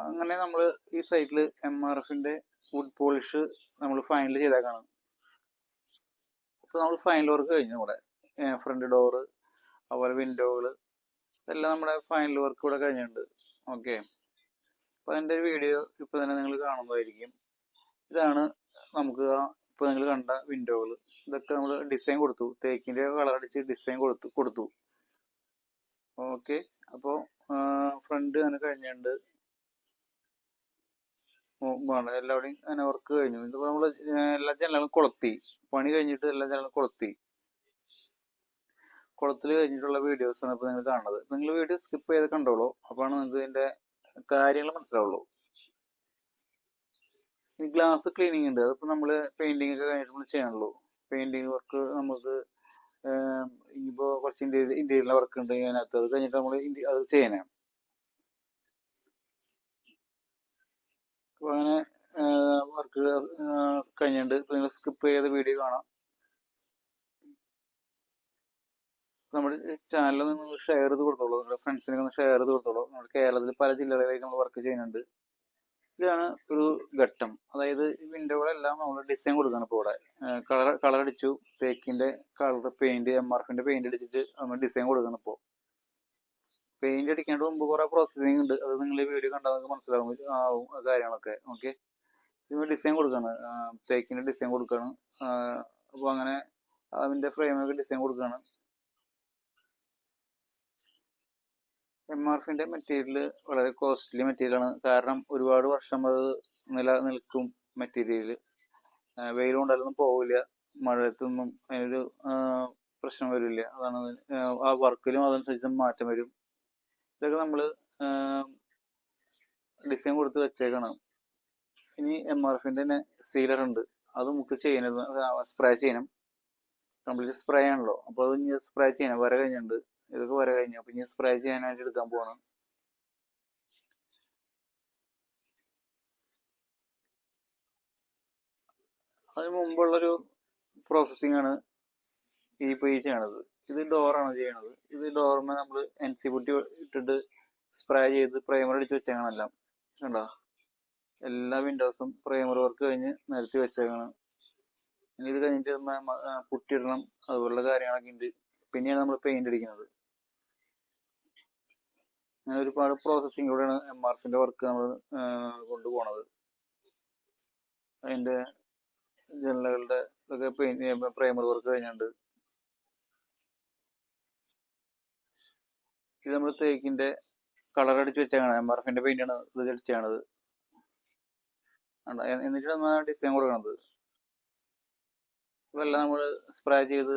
അങ്ങനെ നമ്മൾ ഈ സൈറ്റിൽ എം ആർ എഫിന്റെ വുഡ് പോളിഷ് നമ്മൾ ഫൈനൽ ചെയ്തേക്കാണ് അപ്പോൾ നമ്മൾ ഫൈനൽ വർക്ക് കഴിഞ്ഞു ഇവിടെ. ഫ്രണ്ട് ഡോറ് അതുപോലെ വിൻഡോകൾ ഇതെല്ലാം നമ്മുടെ ഫൈനൽ വർക്ക് ഇവിടെ കഴിഞ്ഞിട്ടുണ്ട്. ഓക്കെ അപ്പോൾ അതിന്റെ ഒരു വീഡിയോ ഇപ്പോൾ തന്നെ നിങ്ങൾ കാണുന്നതായിരിക്കും. ഇതാണ് നമുക്ക് ഇപ്പോൾ നിങ്ങൾ കണ്ട വിൻഡോകൾ ഇതൊക്കെ നമ്മൾ ഡിസൈൻ കൊടുത്തു. തേക്കിന്റെ കളർ അടിച്ച് ഡിസൈൻ കൊടുത്തു കൊടുത്തു. ഓക്കെ അപ്പോൾ ഫ്രണ്ട് അങ്ങനെ കഴിഞ്ഞിട്ടുണ്ട്. വേണ്ട എല്ലാവിടെയും അങ്ങനെ വർക്ക് കഴിഞ്ഞു. ഇതിപ്പോൾ നമ്മൾ എല്ലാ ജനലും കൊളുത്തി. പണി കഴിഞ്ഞിട്ട് എല്ലാ ജനലും കൊളുത്തി. കുളത്തിൽ കഴിഞ്ഞിട്ടുള്ള വീഡിയോസ് ആണ് ഇപ്പോൾ നിങ്ങൾ കാണുന്നത്. നിങ്ങൾ വീഡിയോ സ്കിപ്പ് ചെയ്ത് കണ്ടോളൂ. അപ്പോഴാണ് നിങ്ങൾക്ക് ഇതിന്റെ കാര്യങ്ങൾ മനസ്സിലാവുള്ളൂ. ഈ ഗ്ലാസ് ക്ലീനിങ് ഉണ്ട്. അതിപ്പോൾ നമ്മൾ പെയിന്റിങ് ഒക്കെ കഴിഞ്ഞിട്ട് നമ്മൾ ചെയ്യണല്ലോ പെയിന്റിങ് വർക്ക് നമുക്ക് ഇനിയിപ്പോൾ കുറച്ച് ഇന്ത്യ ഇന്ത്യയിലെ വർക്ക് ഉണ്ട്. അതിനകത്ത് അത് കഴിഞ്ഞിട്ട് നമ്മൾ അത് ചെയ്യണേ. അപ്പോൾ അങ്ങനെ വർക്ക് കഴിഞ്ഞിട്ടുണ്ട്. ഇപ്പോൾ നിങ്ങൾ സ്കിപ്പ് ചെയ്ത വീഡിയോ കാണാം. നമ്മുടെ ചാനൽ നിങ്ങൾ ഷെയർ ചെയ്ത് കൊടുത്തോളൂ. നിങ്ങളുടെ ഫ്രണ്ട്സിനൊക്കെ ഒന്ന് ഷെയർ ചെയ്ത് കൊടുത്തോളൂ. നമ്മുടെ കേരളത്തിൽ പല ജില്ലകളിലേക്ക് നമ്മൾ വർക്ക് ചെയ്യുന്നുണ്ട്. ഇതാണ് ഒരു ഘട്ടം. അതായത് വിൻഡോകളെല്ലാം നമ്മൾ ഡിസൈൻ കൊടുക്കുകയാണ് ഇപ്പോൾ ഇവിടെ. കളർ കളർ അടിച്ചു. തേക്കിന്റെ കളർ പെയിന്റ് എം ആർ എഫിന്റെ പെയിന്റ് അടിച്ചിട്ട് നമ്മൾ ഡിസൈൻ കൊടുക്കണം ഇപ്പോൾ പെയിന്റ് അടിക്കേണ്ട മുമ്പ് കുറെ പ്രോസസ്സിങ് ഉണ്ട്. അത് നിങ്ങൾ ഈ വീഡിയോ കണ്ടാൽ നിങ്ങൾക്ക് മനസ്സിലാവും. ആവും കാര്യങ്ങളൊക്കെ. ഓക്കെ ഇതിന് ഡിസൈൻ കൊടുക്കണം. തേക്കിന്റെ ഡിസൈൻ കൊടുക്കണം. അപ്പോൾ അങ്ങനെ അതിന്റെ ഫ്രെയിമൊക്കെ ഡിസൈൻ കൊടുക്കണം. എം ആർ എഫിന്റെ മെറ്റീരിയൽ വളരെ കോസ്റ്റ്ലി മെറ്റീരിയലാണ് കാരണം ഒരുപാട് വർഷം അത് നിലനിൽക്കും മെറ്റീരിയൽ വെയിൽ കൊണ്ടാലൊന്നും പോവില്ല. മഴയത്തൊന്നും അതിനൊരു പ്രശ്നം വരില്ല. അതാണ് ആ വർക്കിലും അതനുസരിച്ച് മാറ്റം വരും. ഇതൊക്കെ നമ്മൾ ഡിസൈൻ കൊടുത്ത് വെച്ചേക്കണം. ഇനി എം ആർ എഫിന്റെ തന്നെ സീലർ ഉണ്ട്. അത് മുക്ക് ചെയ്യണത് സ്പ്രേ ചെയ്യണം. കംപ്ലീറ്റ് സ്പ്രേ ആണല്ലോ. അപ്പോൾ അത് ഇനി സ്പ്രേ ചെയ്യണം. വര കഴിഞ്ഞിട്ടുണ്ട്. ഇതൊക്കെ വര കഴിഞ്ഞു. അപ്പൊ ഇനി സ്പ്രേ ചെയ്യാനായിട്ട് എടുക്കാൻ പോകണം അതിന് മുമ്പുള്ളൊരു പ്രോസസ്സിംഗ് ആണ് ഈ പേജ് ആണത്. ഇത് ഡോറാണ് ചെയ്യണത്. ഇത് ഡോറിന് നമ്മൾ എൻ സി ഇട്ടിട്ട് സ്പ്രേ ചെയ്ത് പ്രൈമർ അടിച്ച് വെച്ചേക്കണം എല്ലാം. കണ്ടോ? എല്ലാ വിൻഡോസും പ്രൈമർ വർക്ക് കഴിഞ്ഞ് നിരത്തി വെച്ചേക്കണം ഇനി ഇത് കഴിഞ്ഞിട്ട് പുട്ടി ഇടണം അതുപോലുള്ള കാര്യങ്ങളൊക്കെ ഉണ്ട് പിന്നെയാണ് നമ്മൾ പെയിന്റ് അടിക്കുന്നത് അങ്ങനെ ഒരുപാട് പ്രോസസ്സിങ്ങിലൂടെയാണ് എം ആർ എഫിന്റെ വർക്ക് നമ്മൾ കൊണ്ടുപോണത് അതിന്റെ ജനലുകളുടെ ഇതൊക്കെ പെയിന്റ് പ്രൈമർ വർക്ക് കഴിഞ്ഞിട്ടുണ്ട് ഇത് നമ്മൾ തേക്കിന്റെ കളർ അടിച്ച് വെച്ചാണ് എം ആർ എഫിന്റെ പെയിന്റ് ആണ് ഇത് അടിച്ചാണത് എന്നിട്ട് നമ്മൾ ഡിസൈൻ കൊടുക്കണത്. ഇതെല്ലാം നമ്മൾ സ്പ്രേ ചെയ്ത്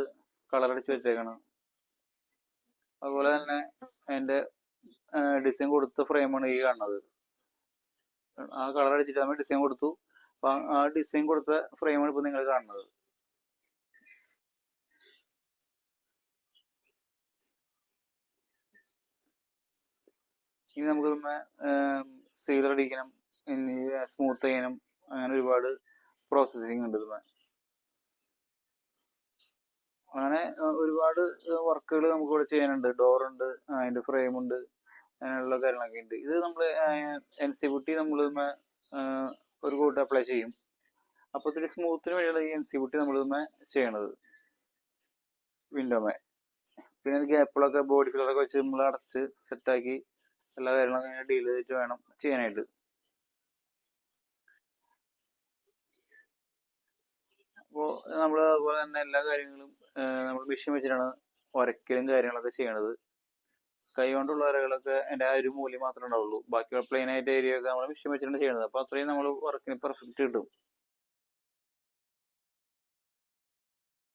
കളർ അടിച്ച് വെച്ചേക്കണം. അതുപോലെ തന്നെ അതിന്റെ ഡിസൈൻ കൊടുത്ത ഫ്രെയിമാണ് ഈ കാണുന്നത്. ആ കളർ അടിച്ചിട്ട് നമ്മൾ ഡിസൈൻ കൊടുത്തു. ആ ഡിസൈൻ കൊടുത്ത ഫ്രെയിമാണ് ഇപ്പൊ നിങ്ങൾ കാണുന്നത്. ഇനി നമുക്ക് സീലർ അടിക്കണം സ്മൂത്ത് ചെയ്യണം അങ്ങനെ ഒരുപാട് പ്രോസസ്സിങ് ഉണ്ട് ഇതിന് അങ്ങനെ ഒരുപാട് വർക്കുകൾ നമുക്ക് ഇവിടെ ചെയ്യാനുണ്ട്. ഡോർ ഉണ്ട് അതിന്റെ ഫ്രെയിം ഉണ്ട് അങ്ങനെയുള്ള കാര്യങ്ങളൊക്കെ ഉണ്ട്. ഇത് നമ്മൾ എൻ സി പുട്ടി നമ്മൾ ഒരു കൂട്ട് അപ്ലൈ ചെയ്യും. അപ്പോൾ ഇത്തിരി സ്മൂത്തിന് വഴിയുള്ള ഈ എൻ സി പുട്ടി നമ്മൾ ചെയ്യണത്. വിൻഡോമേ പിന്നെ ഗ്യാപ്പുകളൊക്കെ ബോഡി ഫില്ലറൊക്കെ വെച്ച് നമ്മൾ അടച്ച് സെറ്റാക്കി എല്ലാ കാര്യങ്ങളും ഡീൽ ചെയ്തിട്ട് വേണം ചെയ്യാനായിട്ട്. അപ്പോൾ നമ്മൾ അതുപോലെ തന്നെ എല്ലാ കാര്യങ്ങളും നമ്മൾ മെഷീൻ വെച്ചിട്ടാണ് ഉരക്കലും കാര്യങ്ങളൊക്കെ ചെയ്യണത്. കൈ കൊണ്ടുള്ള വരകളൊക്കെ എന്റെ ആ ഒരു മൂല്യം മാത്രമേ ഉണ്ടാവുള്ളൂ. ബാക്കിയുള്ള പ്ലെയിൻ ആയിട്ട് ഏരിയ ഒക്കെ നമ്മൾ മെഷീൻ വെച്ചിട്ടാണ് ചെയ്യണത്. അപ്പോൾ അത്രയും നമ്മൾ വർക്കിന് പെർഫെക്റ്റ് കിട്ടും.